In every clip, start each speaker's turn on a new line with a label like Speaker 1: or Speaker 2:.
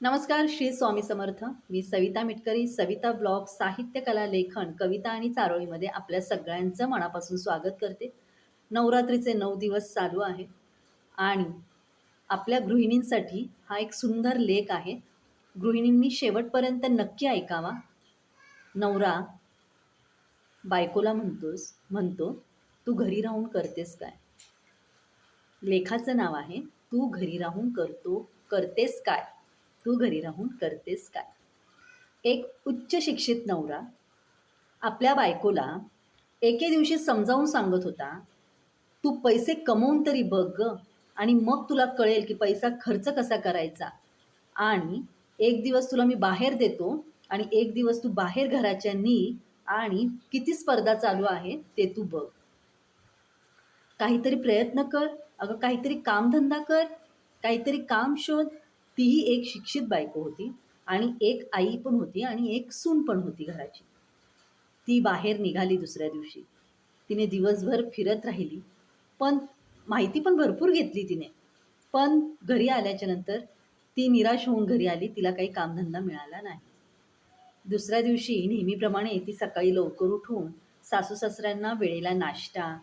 Speaker 1: नमस्कार श्री स्वामी समर्थ. मी सविता मिटकरी सविता ब्लॉग साहित्य कला लेखन कविता आणि चारोळीमध्ये आपल्या सगळ्यांचं मनापासून स्वागत करते. नवरात्रीचे नऊ दिवस चालू आहे आणि आपल्या गृहिणींसाठी हा एक सुंदर लेख आहे. गृहिणींनी शेवटपर्यंत नक्की ऐकावा. नवरा बायकोला म्हणतोस म्हणतो तू घरी राहून करतेस काय? लेखाचं नाव आहे तू घरी राहून करतो करतेस काय? तू घरी राहून करतेस काय? एक उच्च शिक्षित नवरा आपल्या बायकोला एके दिवशी समजावून सांगत होता तू पैसे कमवून तरी बघ ग आणि मग तुला कळेल की पैसा खर्च कसा करायचा. आणि एक दिवस तुला मी बाहेर देतो आणि एक दिवस तू बाहेर घराच्या नी आणि किती स्पर्धा चालू आहे ते तू बघ. काहीतरी प्रयत्न कर अगं काहीतरी कामधंदा कर काहीतरी काम शोध तीही एक शिक्षित बायको होती आणि एक आई पण होती आणि एक सून पण होती घराची. ती बाहेर निघाली दुसऱ्या दिवशी. तिने दिवसभर फिरत राहिली. पण माहिती पण भरपूर घेतली तिने. पण घरी आल्याच्यानंतर ती निराश होऊन घरी आली. तिला काही कामधंदा मिळाला नाही. दुसऱ्या दिवशी नेहमीप्रमाणे ती सकाळी लवकर उठून सासू सासऱ्यांना वेळेला नाश्ता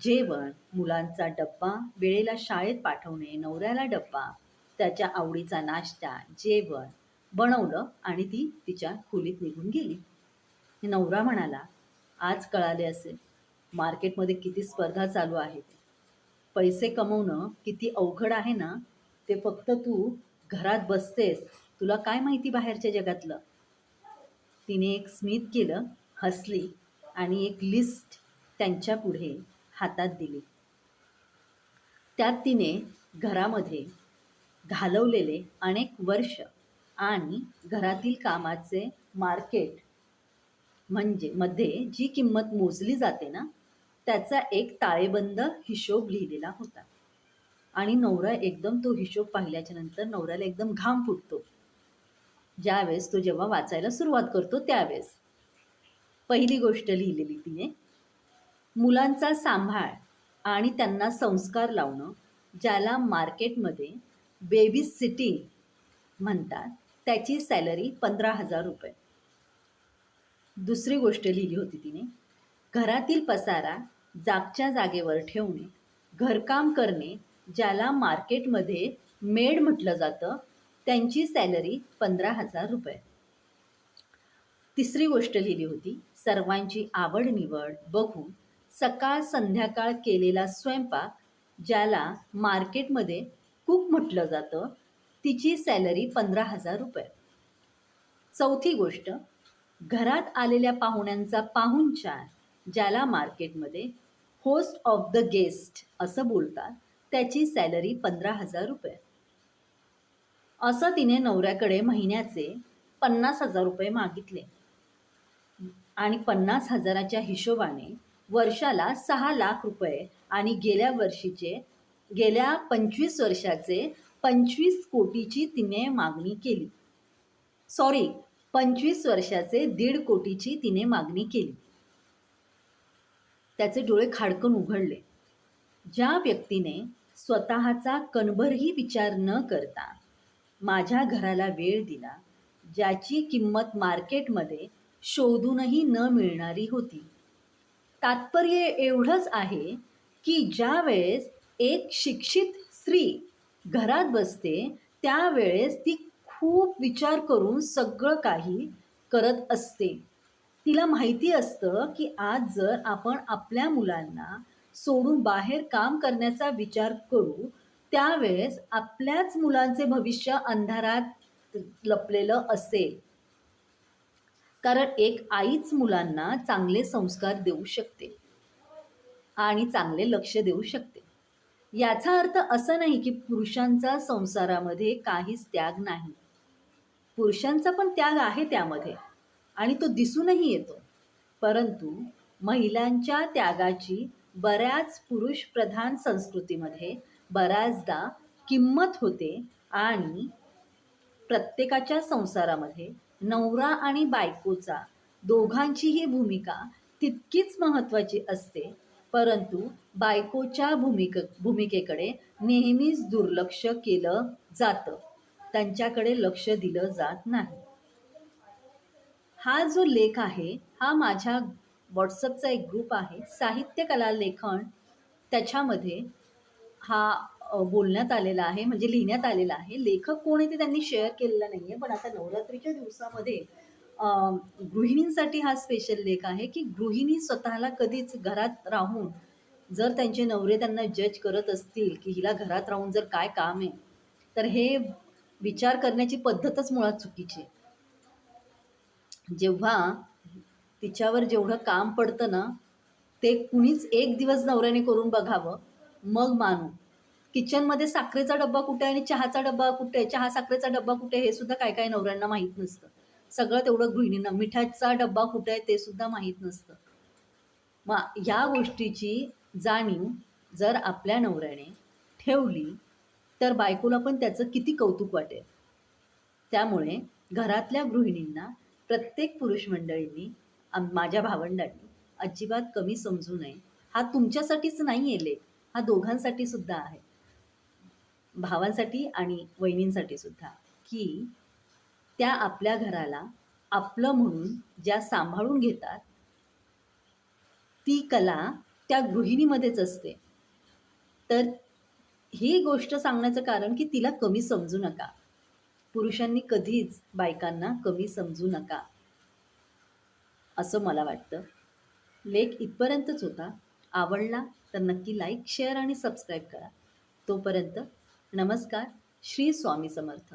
Speaker 1: जेवण मुलांचा डब्बा वेळेला शाळेत पाठवणे नवऱ्याला डब्बा त्याच्या आवडीचा नाश्ता जेवण बनवलं आणि ती तिच्या खोलीत निघून गेली. नवरा म्हणाला आज कळाले असेल मार्केटमध्ये किती स्पर्धा चालू आहेत. पैसे कमवणं किती अवघड आहे ना? ते फक्त तू घरात बसतेस तुला काय माहिती बाहेरच्या जगातलं? तिने एक स्मित केलं हसली आणि एक लिस्ट त्यांच्या पुढे हातात दिली. त्यात तिने घरामध्ये घालवलेले अनेक वर्ष आणि घरातील कामाचे मार्केट म्हणजे मध्ये जी किंमत मोजली जाते ना त्याचा एक ताळेबंद हिशोब लिहिलेला होता. आणि नवरा एकदम तो हिशोब पाहिल्याच्या नंतर नवऱ्याला एकदम घाम फुटतो. ज्यावेळेस तो जेव्हा वाचायला सुरुवात करतो त्यावेळेस. पहिली गोष्ट लिहिलेली तिने मुलांचा सांभाळ आणि त्यांना संस्कार लावणं ज्याला मार्केटमध्ये बेबी सिटिंग म्हणतात त्याची सॅलरी पंधरा हजार रुपये. दुसरी गोष्ट लिहिली होती तिने घरातील पसारा जागच्या जागेवर ठेवणे घरकाम करणे ज्याला मार्केटमध्ये मेड म्हटलं जातं त्यांची सॅलरी पंधरा हजार रुपये. तिसरी गोष्ट लिहिली होती सर्वांची आवड निवड बघून सकाळ संध्याकाळ केलेला स्वयंपाक ज्याला मार्केटमध्ये कुक म्हटलं जातं तिची सॅलरी पंधरा हजार रुपये. चौथी गोष्ट घरात आलेल्या पाहुण्यांचा पाहुणचार ज्याला मार्केटमध्ये होस्ट ऑफ द गेस्ट असं बोलतात त्याची सॅलरी पंधरा हजार रुपये. असं तिने नवऱ्याकडे महिन्याचे पन्नास हजार रुपये मागितले. आणि पन्नास हजाराच्या हिशोबाने वर्षाला सहा लाख रुपये आणि गेल्या वर्षीचे गेल्या पंचवीस वर्षाचे पंचवीस कोटीची तिने मागणी केली. सॉरी पंचवीस वर्षाचे दीड कोटीची तिने मागणी केली. त्याचे डोळे खाडकन उघडले. ज्या व्यक्तीने स्वतःचा कणभरही विचार न करता माझ्या घराला वेळ दिला ज्याची किंमत मार्केटमध्ये शोधूनही न मिळणारी होती. तात्पर्य एवढंच आहे की ज्या वेळेस एक शिक्षित स्त्री घरात बसते त्यावेळेस ती खूप विचार करून सगळं काही करत असते. तिला माहिती असतं की आज जर आपण आपल्या मुलांना सोडून बाहेर काम करण्याचा विचार करू त्यावेळेस आपल्याच मुलांचे भविष्य अंधारात लपलेलं असेल. कारण एक आईच मुलांना चांगले संस्कार देऊ शकते आणि चांगले लक्ष देऊ शकते. याचा अर्थ असं नाही की पुरुषांचा संसारामध्ये काहीच त्याग नाही. पुरुषांचा पण त्याग आहे त्यामध्ये आणि तो दिसूनही येतो. परंतु महिलांच्या त्यागाची बऱ्याच पुरुषप्रधान संस्कृतीमध्ये बऱ्याचदा किंमत होते आणि प्रत्येकाच्या संसारामध्ये नवरा आणि बायकोचा दोघांचीही भूमिका तितकीच महत्त्वाची असते परंतु बायकोच्या भूमिक भूमिकेकडे नेहमीच दुर्लक्ष केलं जातं. त्यांच्याकडे लक्ष दिलं जात नाही. हा जो लेख आहे हा माझ्या व्हॉट्सअपचा एक ग्रुप आहे साहित्य कला लेखन त्याच्यामध्ये हा बोलण्यात आलेला आहे म्हणजे लिहिण्यात आलेला आहे. लेखक कोण आहे ते त्यांनी शेअर केलेलं नाही आहे पण आता नवरात्रीच्या दिवसामध्ये गृहिणींसाठी हा स्पेशल लेख आहे की गृहिणी स्वतःला कधीच घरात राहून जर त्यांचे नवरे त्यांना जज करत असतील की हिला घरात राहून जर काय काम आहे तर हे विचार करण्याची पद्धतच मुळात चुकीची आहे. जेव्हा तिच्यावर जेवढं काम पडतं ना ते कुणीच एक दिवस नवऱ्याने करून बघावं मग मानू. किचनमध्ये साखरेचा डब्बा कुठे आहे आणि चहाचा डब्बा कुठे चहा साखरेचा डब्बा कुठे आहे हे सुद्धा काय काय नवऱ्यांना माहीत नसतं. सगळं तेवढं गृहिणींना. मिठाचा डब्बा कुठं आहे ते सुद्धा माहीत नसतं. मग ह्या गोष्टीची जाणीव जर आपल्या नवऱ्याने ठेवली तर बायकोला पण त्याचं किती कौतुक वाटेल? त्यामुळे घरातल्या गृहिणींना प्रत्येक पुरुष मंडळींनी माझ्या भावंडांनी अजिबात कमी समजू नये. हा तुमच्यासाठीच नाही येले हा दोघांसाठी सुद्धा आहे. भावांसाठी आणि वहिनींसाठी सुद्धा. की त्या आपल्या घराला आपलं म्हणून ज्या सांभाळून घेतात ती कला त्या गृहिणीमध्येच असते. तर ही गोष्ट सांगण्याचं कारण की तिला कमी समजू नका. पुरुषांनी कधीच बायकांना कमी समजू नका असं मला वाटतं. लेख इथपर्यंतच होता. आवडला तर नक्की लाईक शेअर आणि सबस्क्राईब करा. तोपर्यंत नमस्कार श्री स्वामी समर्थ.